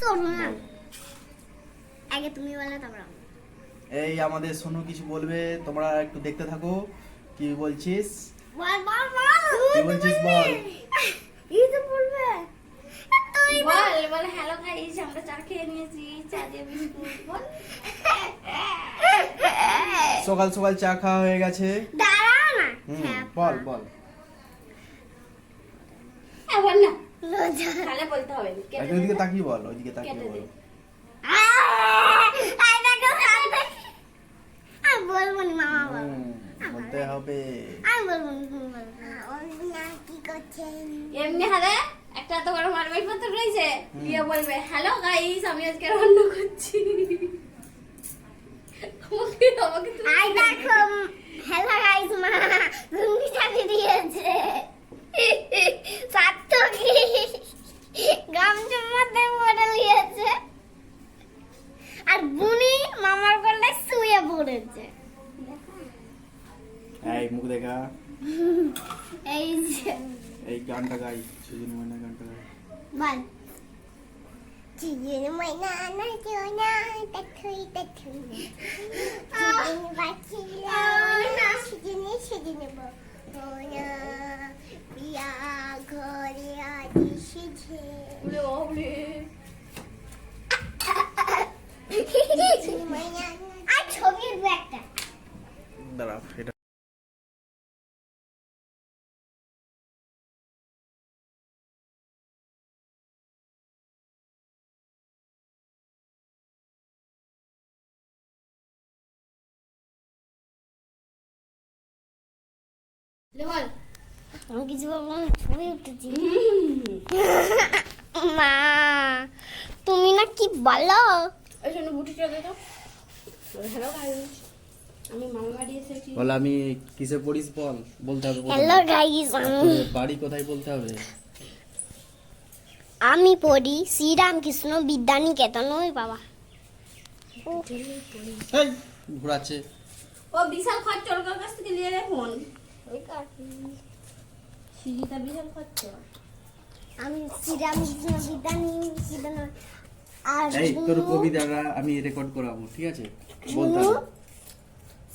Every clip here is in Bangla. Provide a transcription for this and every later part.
শোনো না আগে তুমি বলো তারপর এই আমাদের সোনু কিছু বলবে তোমরা একটু দেখতে থাকো। কি বলছিস? বল বল বল। কি বলছিস বল? এই তো বলবে। বল। বল হ্যালো গাইস আমরা চা খেয়ে নিয়েছি চা দিয়ে বিস্কুট বল। সকাল সকাল চা খাওয়া হয়ে গেছে। না হ্যাঁ, বল বল। হ্যাঁ বল না। তাহলে বলতে হবে। তাকিয়ে বল ওইদিকে তাকিয়ে বল বলতে হবে আমি বলব কি করছেন এমনি একটা তো বড় মারবেল পাত্র রয়েছে দিয়ে বলবে হ্যালো গাইস আমি আজকে রান্না করছি আই দেখো হ্যালো গাইস মা দিয়েছে সাতকি গামছার মধ্যে পড়ে নিয়েছে আর বুনি মামার গলায় শুয়ে এই মুখ দেখা। এই যে। এই গানটা গাই সুজন ময়না গানটা গাই। বল। চিজুন ময়না না জোনা তথুই তথুই চিজুন বাচিলা না সিজনে সিজনে বোনা পিয়া ঘরে আদি সিজে বলে, ও বলে। চিজুন ময়না আর ছবির ব্যাগটা দাঁড়া এটা লে বল আমি কিছু বলব না ছবি উঠেছি। মা তুমি না কি বলো ওই জন্য হ্যালো গাইস। আমি মামা বাড়ি এসেছি। বল আমি কিসে পড়িস বল? বলতে হবে হ্যালো গাইস আমি বাড়ি কোথায় বলতে হবে? আমি পড়ি শ্রীরামকৃষ্ণ বিদ্যানিকেতন ওই বাবা। এই ঘোরাচ্ছে। ও বিশাল খরচ ওর কাছ থেকে নিয়ে ফোন। সিজিটা বিশাল খরচ আমি শ্রীরামকৃষ্ণ বিদ্যানিকেতন আর এই তোর কবিতাটা আমি রেকর্ড করাবো ঠিক আছে? বলতে হবে।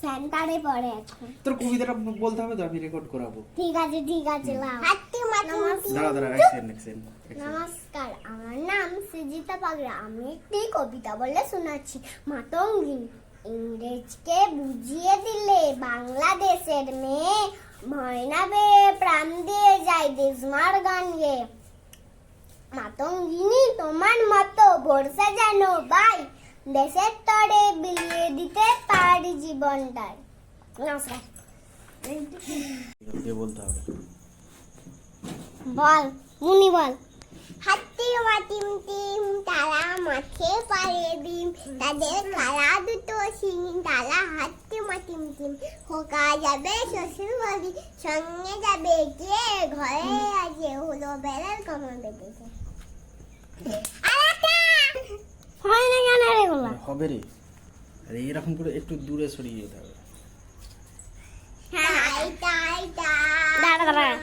সেন্টারে পড়ে এখন। তোর কবিতাটা বলতে হবে তো আমি রেকর্ড করাবো। ঠিক আছে ঠিক আছে লাও। হাতে মাটি দাঁড়া দাঁড়া অ্যাকশন অ্যাকশন নমস্কার আমার নাম সৃজিতা পাগড়া আমি একটি কবিতা বলে শোনাচ্ছি। মাতঙ্গিনী। ইংরেজকে বুঝিয়ে দিলে বাংলাদেশের মেয়ে ভয়নাবে প্রাণ দিয়ে যায় দেশমার গান। গেয়ে মাতঙ্গিনী তোমার মতো ভরসা জানো ভাই দেশের তরে বিলিয়ে দিতে পারি জীবনটাই। নমস্কার। বলতে হবে। বল মুনি বল। হাতি মাটিম টিম তারা মাঠে পারে ডিম তাদের কালা দুটো শিং তারা হাতি মাটিম টিম হোকা যাবে শ্বশুর বাড়ি সঙ্গে যাবে কে? ঘরে আছে হলো বেড়ার কমর বেঁধেছে। হয় না কেন রে গুলো? হবে রে। আরে এরকম করে একটু দূরে সরিয়ে যেতে হবে। তাই তাই তাই।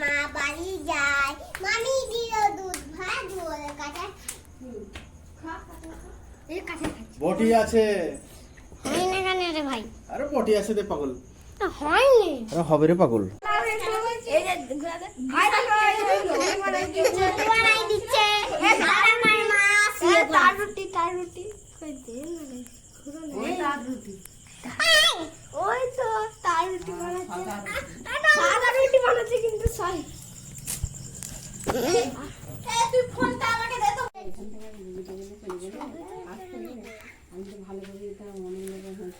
মা বাড়ি যায় মামি দিল দুধ ভাত বলে কাটা বটি আছে হয় না কেন রে ভাই আরে বটি আছে রে পাগল হয়নি আরে হবে রে পাগল। রুটি ওই তো তার বানাচ্ছে কিন্তু সরি তুই আমাকে